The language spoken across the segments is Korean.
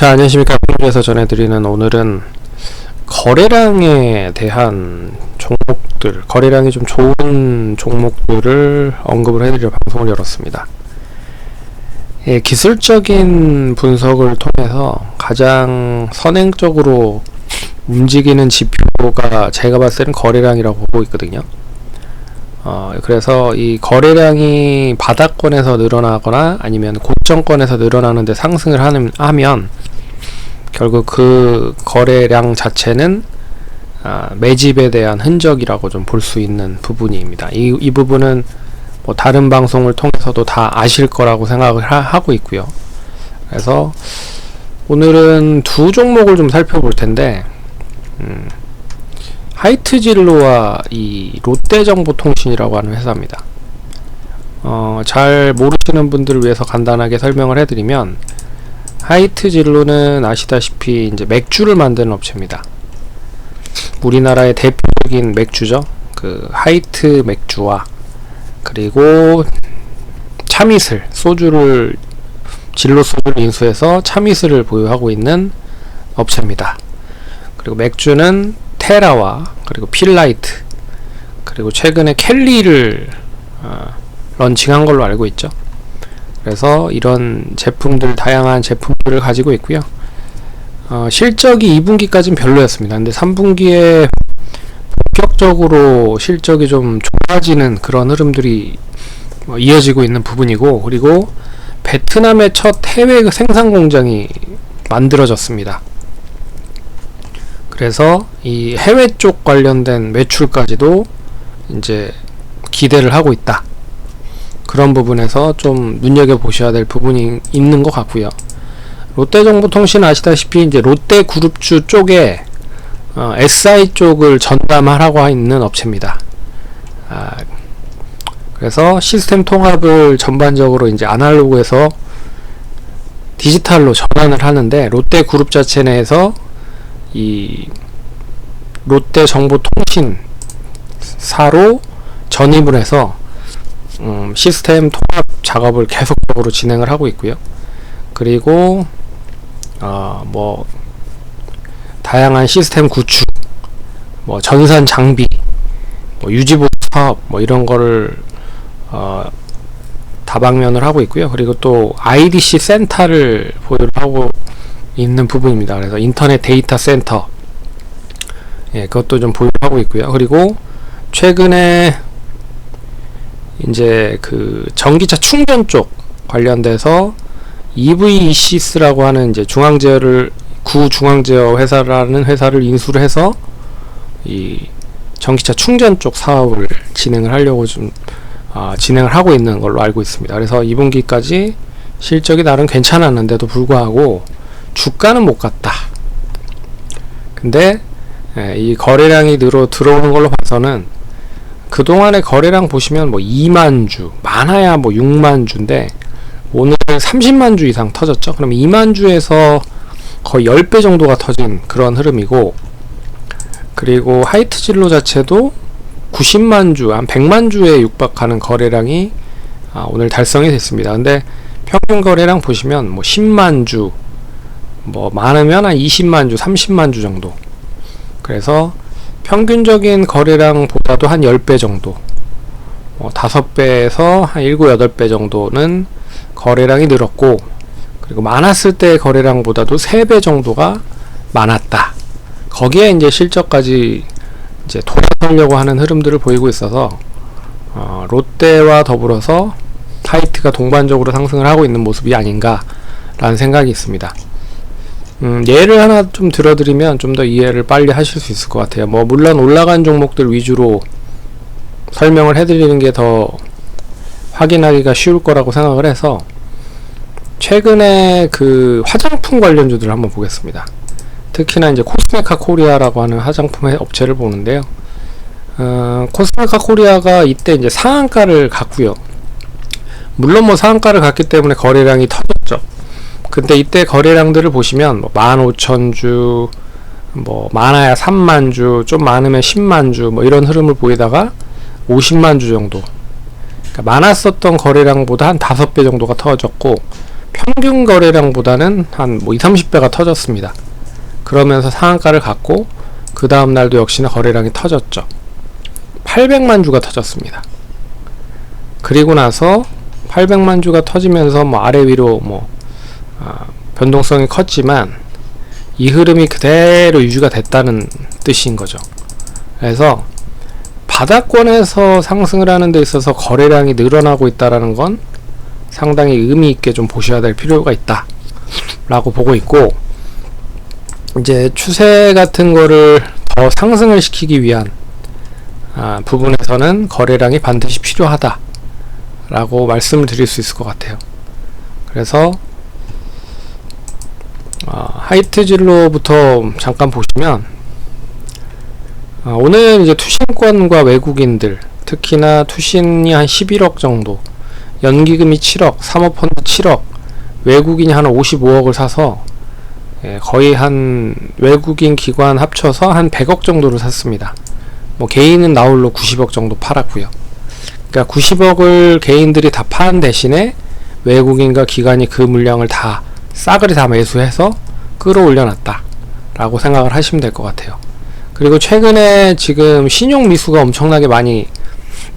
자, 안녕하십니까. 에서 전해드리는 오늘은 거래량에 대한 종목들, 거래량이 좀 좋은 종목들을 언급을 해드려 방송을 열었습니다. 예, 기술적인 분석을 통해서 가장 선행적으로 움직이는 지표가 제가 봤을 때는 거래량이라고 보고 있거든요. 어, 그래서 이 거래량이 바닥권에서 늘어나거나 아니면 고점권에서 늘어나는데 상승을 하는, 하면 결국 그 거래량 자체는 아, 매집에 대한 흔적이라고 좀 볼 수 있는 부분입니다. 이, 이 부분은 뭐 다른 방송을 통해서도 다 아실 거라고 생각을 하, 고 있고요. 그래서 오늘은 두 종목을 좀 살펴볼 텐데, 음, 하이트진로와 이 롯데정보통신이라고 하는 회사입니다. 어, 잘 모르시는 분들을 위해서 간단하게 설명을 해드리면 하이트 진로는 아시다시피 이제 맥주를 만드는 업체입니다. 우리나라의 대표적인 맥주죠. 그 하이트 맥주와 그리고 참이슬 소주를 진로 소주를 인수해서 참이슬을 보유하고 있는 업체입니다. 그리고 맥주는 테라와 그리고 필라이트 그리고 최근에 켈리를 어, 런칭한 걸로 알고 있죠. 그래서 이런 제품들 다양한 제품들을 가지고 있고요. 어, 실적이 2분기까지는 별로였습니다. 근데 3분기에 본격적으로 실적이 좀 좋아지는 그런 흐름들이 어, 이어지고 있는 부분이고 그리고 베트남의 첫 해외 생산 공장이 만들어졌습니다. 그래서 이 해외 쪽 관련된 매출까지도 이제 기대를 하고 있다. 그런 부분에서 좀 눈여겨 보셔야 될 부분이 있는 것 같고요. 롯데정보통신 아시다시피 이제 롯데그룹주 쪽에 어, SI 쪽을 전담하라고 있는 업체입니다. 아, 그래서 시스템 통합을 전반적으로 이제 아날로그에서 디지털로 전환을 하는데 롯데 그룹 자체 내에서 이 롯데 정보통신 사로 전입을 해서 음, 시스템 통합 작업을 계속적으로 진행을 하고 있고요. 그리고 어, 뭐 다양한 시스템 구축, 뭐 전산 장비, 뭐 유지보수 사업, 뭐 이런 거를 어, 다방면을 하고 있고요. 그리고 또 IDC 센터를 보유를 하고 있는 부분입니다. 그래서 인터넷 데이터 센터, 예, 그것도 좀 보유하고 있고요. 그리고 최근에 이제 그 전기차 충전 쪽 관련돼서 EV시스라고 하는 이제 중앙제어를 구중앙제어 회사라는 회사를 인수를 해서 이 전기차 충전 쪽 사업을 진행을 하려고 좀 아, 진행을 하고 있는 걸로 알고 있습니다. 그래서 2분기까지 실적이 나름 괜찮았는데도 불구하고 주가는 못 갔다. 근데 예, 이 거래량이 늘어 들어오는 걸로 봐서는 그동안의 거래량 보시면 뭐 2만 주, 많아야 뭐 6만 주인데 오늘 30만 주 이상 터졌죠. 그럼 2만 주에서 거의 10배 정도가 터진 그런 흐름이고 그리고 하이트 진로 자체도 90만 주, 한 100만 주에 육박하는 거래량이 아, 오늘 달성이 됐습니다. 근데 평균 거래량 보시면 뭐 10만 주, 뭐 많으면 한 20만 주, 30만 주 정도. 그래서 평균적인 거래량보다도 한 10배 정도 어, 5배에서 한 7, 8배 정도는 거래량이 늘었고 그리고 많았을 때 거래량보다도 3배 정도가 많았다. 거기에 이제 실적까지 이제 돌아서려고 하는 흐름들을 보이고 있어서 어, 롯데와 더불어서 타이트가 동반적으로 상승을 하고 있는 모습이 아닌가 라는 생각이 있습니다. 음, 예를 하나 좀 들어드리면 좀 더 이해를 빨리 하실 수 있을 것 같아요. 뭐 물론 올라간 종목들 위주로 설명을 해드리는 게 더 확인하기가 쉬울 거라고 생각을 해서 최근에 그 화장품 관련주들을 한번 보겠습니다. 특히나 이제 코스메카 코리아라고 하는 화장품 업체를 보는데요. 어, 코스메카 코리아가 이때 이제 상한가를 갔고요. 물론 뭐 상한가를 갔기 때문에 거래량이 터졌죠. 근데 이때 거래량들을 보시면 뭐 15,000주, 뭐 많아야 3만 주, 좀 많으면 10만 주, 뭐 이런 흐름을 보이다가 50만 주 정도. 그러니까 많았었던 거래량보다 한 5배 정도가 터졌고 평균 거래량보다는 한뭐 2, 30배가 터졌습니다. 그러면서 상한가를 갖고 그 다음 날도 역시나 거래량이 터졌죠. 800만 주가 터졌습니다. 그리고 나서 800만 주가 터지면서 뭐 아래 위로 뭐 아, 변동성이 컸지만 이 흐름이 그대로 유지가 됐다는 뜻인 거죠. 그래서 바닥권에서 상승을 하는 데 있어서 거래량이 늘어나고 있다라는 건 상당히 의미 있게 좀 보셔야 될 필요가 있다. 라고 보고 있고 이제 추세 같은 거를 더 상승을 시키기 위한 아, 부분에서는 거래량이 반드시 필요하다. 라고 말씀을 드릴 수 있을 것 같아요. 그래서 어, 하이트 진로부터 잠깐 보시면 어, 오늘 이제 투신권과 외국인들 특히나 투신이 한 11억 정도 연기금이 7억 사모펀드 7억 외국인이 한 55억을 사서 예, 거의 한 외국인 기관 합쳐서 한 100억 정도를 샀습니다. 뭐 개인은 나홀로 90억 정도 팔았고요. 그러니까 90억을 개인들이 다 파는 대신에 외국인과 기관이 그 물량을 다 싸그리 다 매수해서 끌어올려 놨다 라고 생각을 하시면 될 것 같아요. 그리고 최근에 지금 신용 미수가 엄청나게 많이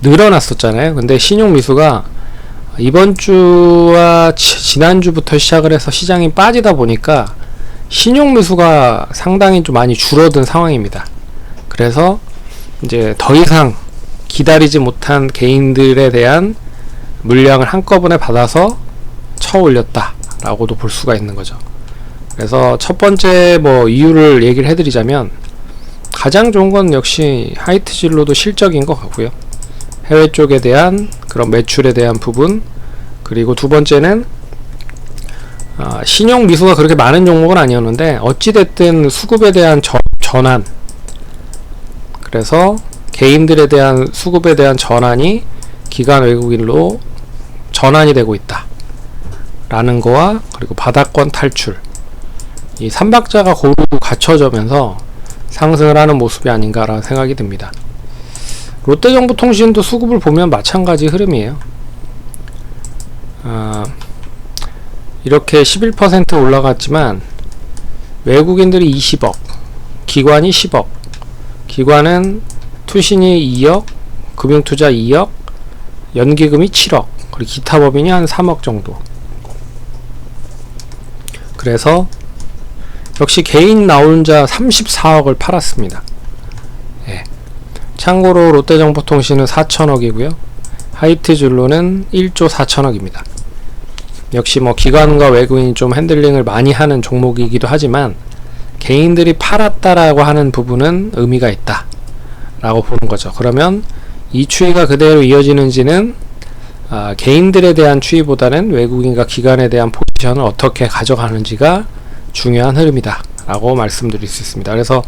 늘어났었잖아요. 근데 신용 미수가 이번 주와 지난주부터 시작을 해서 시장이 빠지다 보니까 신용 미수가 상당히 좀 많이 줄어든 상황입니다. 그래서 이제 더 이상 기다리지 못한 개인들에 대한 물량을 한꺼번에 받아서 쳐 올렸다 라고도 볼 수가 있는 거죠. 그래서 첫 번째 뭐 이유를 얘기를 해드리자면 가장 좋은 건 역시 하이트 진로도 실적인 것 같고요. 해외 쪽에 대한 그런 매출에 대한 부분 그리고 두 번째는 아, 신용 미수가 그렇게 많은 종목은 아니었는데 어찌됐든 수급에 대한 저, 전환 그래서 개인들에 대한 수급에 대한 전환이 기관 외국인로 전환이 되고 있다 라는 거와 그리고 바닥권 탈출 이 삼박자가 고루 갖춰져면서 상승을 하는 모습이 아닌가라는 생각이 듭니다. 롯데정보통신도 수급을 보면 마찬가지 흐름이에요. 아, 이렇게 11% 올라갔지만 외국인들이 20억, 기관이 10억, 기관은 투신이 2억, 금융투자 2억, 연기금이 7억, 그리고 기타 법인이 한 3억 정도. 그래서 역시 개인 나올자 34억을 팔았습니다. 예. 참고로 롯데정보통신은 4천억이고요. 하이트줄로는 1조 4천억입니다. 역시 뭐 기관과 외국인이 좀 핸들링을 많이 하는 종목이기도 하지만 개인들이 팔았다라고 하는 부분은 의미가 있다. 라고 보는 거죠. 그러면 이 추이가 그대로 이어지는지는 아, 개인들에 대한 추이보다는 외국인과 기관에 대한 포지션을 어떻게 가져가는지가 중요한 흐름이다 라고 말씀드릴 수 있습니다. 그래서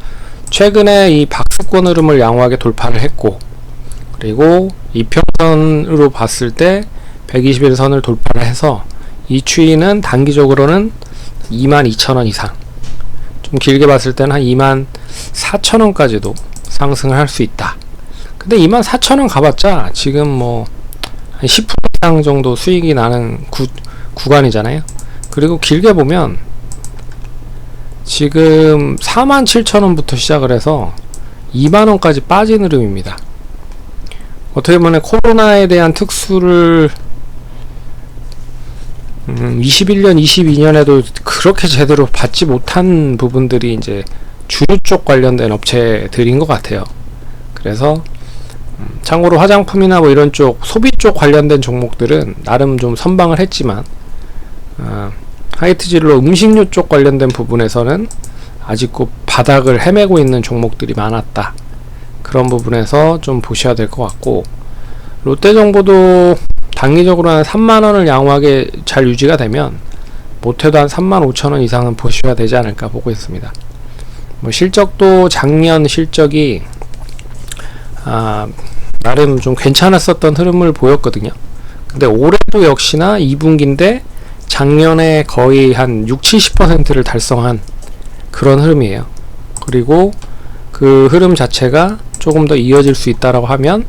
최근에 이 박스권 흐름을 양호하게 돌파를 했고 그리고 이평선으로 봤을 때 121선을 돌파를 해서 이 추이는 단기적으로는 22,000원 이상 좀 길게 봤을 때는 한 24,000원까지도 상승을 할 수 있다. 근데 24,000원 가봤자 지금 뭐 한 10% 이상 정도 수익이 나는 구, 구간이잖아요. 그리고 길게 보면 지금 47,000원부터 시작을 해서 2만원까지 빠진 흐름입니다. 어떻게 보면 코로나에 대한 특수를 음, 21년, 22년에도 그렇게 제대로 받지 못한 부분들이 이제 주류 쪽 관련된 업체들인 것 같아요. 그래서 음, 참고로 화장품이나 뭐 이런 쪽 소비 쪽 관련된 종목들은 나름 좀 선방을 했지만 어, 하이트질로 음식료 쪽 관련된 부분에서는 아직도 바닥을 헤매고 있는 종목들이 많았다. 그런 부분에서 좀 보셔야 될 것 같고 롯데정보도 단기적으로 한 3만원을 양호하게 잘 유지가 되면 못해도 한 3만 5천원 이상은 보셔야 되지 않을까 보고 있습니다. 뭐 실적도 작년 실적이 아, 나름 좀 괜찮았었던 흐름을 보였거든요. 근데 올해도 역시나 2분기인데 작년에 거의 한 6, 70%를 달성한 그런 흐름이에요. 그리고 그 흐름 자체가 조금 더 이어질 수 있다라고 하면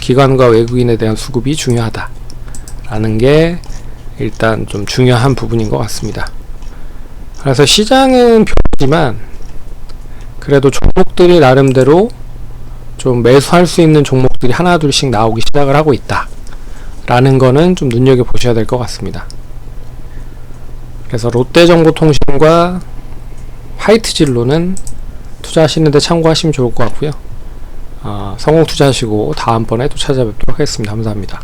기관과 외국인에 대한 수급이 중요하다라는 게 일단 좀 중요한 부분인 것 같습니다. 그래서 시장은 별로지만 그래도 종목들이 나름대로 좀 매수할 수 있는 종목들이 하나 둘씩 나오기 시작을 하고 있다. 라는 거는 좀 눈여겨 보셔야 될 것 같습니다. 그래서 롯데정보통신과 화이트진로는 투자하시는데 참고하시면 좋을 것 같고요. 어, 성공 투자하시고 다음번에 또 찾아뵙도록 하겠습니다. 감사합니다.